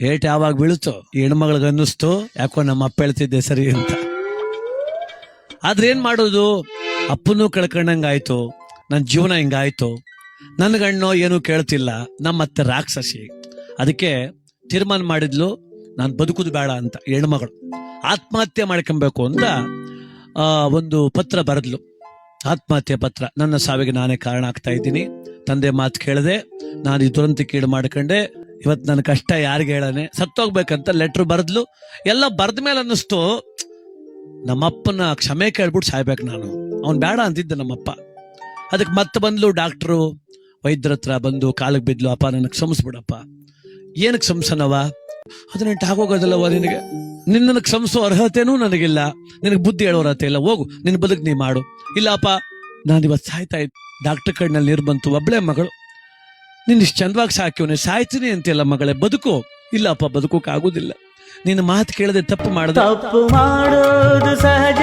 Eight ಯಾವಾಗ ಬೀಳುತ್ತೋ? ಈ ಹೆಣ್ಮಗಳಿಗೆ ಅನ್ನಿಸ್ತು? ಯಾಕೋ ನಮ್ಮ ಅಪ್ಪ ಹೇಳ್ತಿದ್ದೆ ಸರಿ ಅಂತ. ಆದ್ರೆ ಏನ್ ಮಾಡೋದು? ಅಪ್ಪನೂ ಕಳ್ಕೊಂಡಂಗಾಯ್ತು ನನ್ನ ಜೀವನ ಹಿಂಗಾಯ್ತು ನನ್ನ ಗಣ್ಣು ಏನೂ ಕೇಳ್ತಿಲ್ಲ. ನಮ್ಮ ಅತ್ತೆ ರಾಕ್ಷಸಿ. ಅದಕ್ಕೆ ತೀರ್ಮಾನ ಮಾಡಿದ್ಲು, ನಾನು ಬದುಕುದು ಬೇಡ ಅಂತ ಹೆಣ್ಮಗಳು. ಆತ್ಮಹತ್ಯೆ ಮಾಡ್ಕೊಬೇಕು ಅಂತ ಒಂದು ಪತ್ರ ಬರೆದ್ಲು. ಆತ್ಮಹತ್ಯೆ ಪತ್ರ. ನನ್ನ ಸಾವಿಗೆ ನಾನೇ ಕಾರಣ ಆಗ್ತಾ ಇದ್ದೀನಿ. ತಂದೆ ಮಾತು ಕೇಳದೆ, ನಾನು ಈ ದುರಂತಕ್ಕೀಡು ಮಾಡ್ಕೊಂಡೆ. ಇವತ್ತು ನನ್ನ ಕಷ್ಟ ಯಾರಿಗೆ ಹೇಳನೆ? ಸತ್ತೋಗ್ಬೇಕಂತ ಲೆಟ್ರ್ ಬರೆದ್ಲು. ಎಲ್ಲ ಬರೆದ ಮೇಲೆ ಅನ್ನಿಸ್ತು, ನಮ್ಮಪ್ಪನ ಕ್ಷಮೆ ಕೇಳ್ಬಿಟ್ಟು ಸಾಯ್ಬೇಕು ನಾನು. ಅವ್ನು ಬೇಡ ಅಂತಿದ್ದ ನಮ್ಮಪ್ಪ. ಅದಕ್ಕೆ ಮತ್ತೆ ಬಂದ್ಲು ಡಾಕ್ಟ್ರು ವೈದ್ಯರ ಹತ್ರ ಬಂದು ಕಾಲಿಗೆ ಬಿದ್ಲು, ಅಪ್ಪ, ನನಗೆ ಕ್ಷಮಿಸ್ಬಿಡಪ್ಪ. ಏನಕ್ಕೆ ಕ್ಷಮಿಸನವ ಅದನ್ನ ಆಗೋಗೋದಲ್ಲವ ನಿನಗೆ? ನಿನ್ನನ್ನು ಕ್ಷಮಿಸೋ ಅರ್ಹತೆನೂ ನನಗಿಲ್ಲ. ನಿನಗೆ ಬುದ್ಧಿ ಹೇಳೋ ಅರ್ಹತೆ ಇಲ್ಲ. ಹೋಗು ನಿನ್ನ ಬದುಕು ನೀ ಮಾಡು. ಇಲ್ಲಪ್ಪ ನಾನು ಇವತ್ತು ಸಾಯ್ತಾ ಇದ್ದೆ ಡಾಕ್ಟರ್ ಕಣ್ಣಲ್ಲಿ ನೀರು ಬಂತು. ಒಬ್ಳೆ ಮಗಳು ನಿನ್ನ ಇಷ್ಟು ಚಂದವಾಗಿ ಸಾಕಿವನೇ ಸಾಯ್ತೀನಿ ಅಂತಿಲ್ಲ ಮಗಳೇ, ಬದುಕು. ಇಲ್ಲಪ್ಪ ಬದುಕೋಕ್ಕಾಗೋದಿಲ್ಲ ನಿನ್ನ ಮಾತು ಕೇಳದೆ ತಪ್ಪು ಮಾಡಿದೆ. ತಪ್ಪು ಮಾಡೋದು ಸಹಜ.